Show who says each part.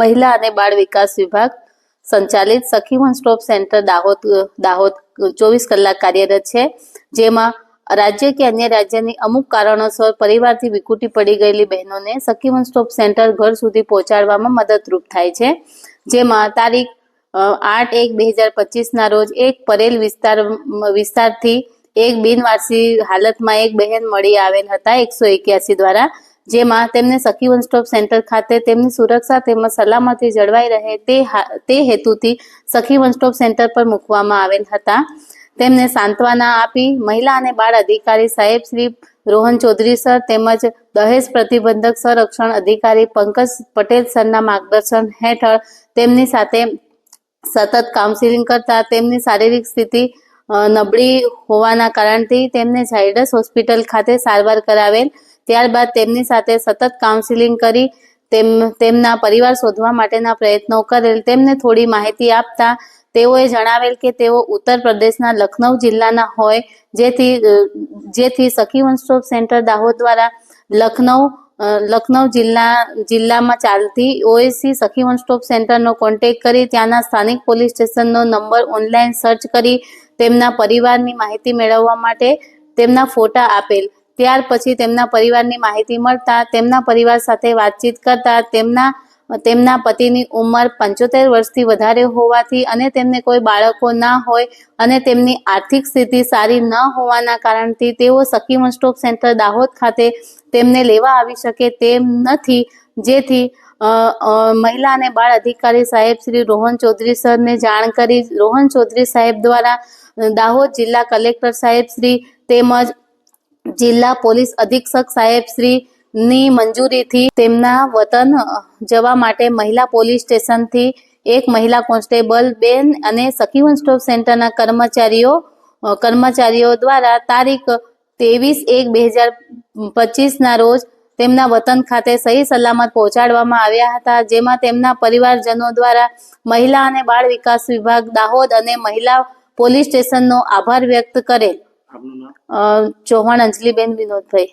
Speaker 1: મહિલા અને બાળ વિકાસ વિભાગ સંચાલિત Sakhi one stop centre Dahod Dahod ચોવીસ કલાક કાર્યરત છે, જેમાં રાજ્ય કે અન્ય રાજ્યની અમુક કારણોસર પરિવારથી વિકુટી પડી ગયેલી બહેનોને સખી વન સ્ટોપ સેન્ટર ઘર સુધી પહોંચાડવામાં મદદરૂપ થાય છે, જેમાં તારીખ આઠ એક બે હજાર પચીસના રોજ એક પરેલ વિસ્તાર, વિસ્તારથી એક બિનવારસી હાલતમાં એક બહેન મળી આવેલ હતા, એકસો એક્યાસી દ્વારા જેમાં તેમને સખી વન સ્ટોપ સેન્ટર ખાતે તેમની સુરક્ષા તેમજ સલામતી જળવાઈ રહે તે તે હેતુથી સખી વન સ્ટોપ સેન્ટર પર મૂકવામાં આવેલ હતા. તેમને સાંત્વના આપી મહિલા અને બાળ અધિકારી સાહેબ શ્રી રોહન ચૌધરી સર તેમજ દહેજ પ્રતિબંધક સંરક્ષણ અધિકારી પંકજ પટેલ સરના માર્ગદર્શન હેઠળ તેમની સાથે સતત કાઉન્સિલિંગ કરતા તેમની શારીરિક સ્થિતિ નબળી હોવાના કારણથી તેમને ઝાયડસ હોસ્પિટલ ખાતે સારવાર કરાવેલ. ત્યારબાદ તેમની સાથે સતત કાઉન્સિલિંગ કરી, તેમ, તેમના પરિવાર શોધવા માટેના પ્રયત્નો કરેલ. તેમને થોડી માહિતી આપતા તેઓએ જણાવેલ કે તેઓ ઉત્તર પ્રદેશના લખનઉ જિલ્લાના હોય, જેથી જેથી સખી વન સ્ટોપ સેન્ટર દાહોદ દ્વારા લખનઉ લખનૌ જિલ્લા, જિલ્લામાં ચાલતી ઓએસસી સખી વન સ્ટોપ સેન્ટરનો કોન્ટેક કરી, ત્યાંના સ્થાનિક પોલીસ સ્ટેશનનો નંબર ઓનલાઈન સર્ચ કરી, તેમના પરિવારની માહિતી મેળવવા માટે તેમના ફોટા આપેલ. ત્યાર પછી તેમના પરિવારની માહિતી મળતા, તેમના પરિવાર સાથે વાતચીત કરતા, તેમના તેમના પતિની ઉંમર પંચોતેર વર્ષથી વધારે હોવાથી અને તેમને કોઈ બાળકો ના હોય અને તેમની આર્થિક સ્થિતિ સારી ન હોવાના કારણથી તેઓ સખી વન સ્ટોપ સેન્ટર દાહોદ ખાતે તેમને લેવા આવી શકે તેમ નથી. જેથી મહિલા અને બાળ અધિકારી સાહેબ શ્રી રોહન ચૌધરી સરને જાણ કરી રોહન ચૌધરી સાહેબ દ્વારા દાહોદ જિલ્લા કલેક્ટર સાહેબ શ્રી તેમજ જિલ્લા પોલીસ અધિક્ષક સાહેબ શ્રી ની મંજૂરીથી તેમના વતન જવા માટે મહિલા પોલીસ સ્ટેશનથી એક મહિલા કોન્સ્ટેબલ, બેન અને સખી વન સ્ટોપ સેન્ટરના કર્મચારીઓ કર્મચારીઓ દ્વારા તારીખ ત્રેવીસ એક બે હજાર પચીસના રોજ તેમના વતન ખાતે સહી સલામત પહોંચાડવામાં આવ્યા હતા, જેમાં તેમના પરિવારજનો દ્વારા મહિલા અને બાળ વિકાસ વિભાગ દાહોદ અને મહિલા પોલીસ સ્ટેશનનો આભાર વ્યક્ત કરેલ.
Speaker 2: આપનું નામ?
Speaker 1: ચૌહાણ અંજલીબેન વિનોદભાઈ.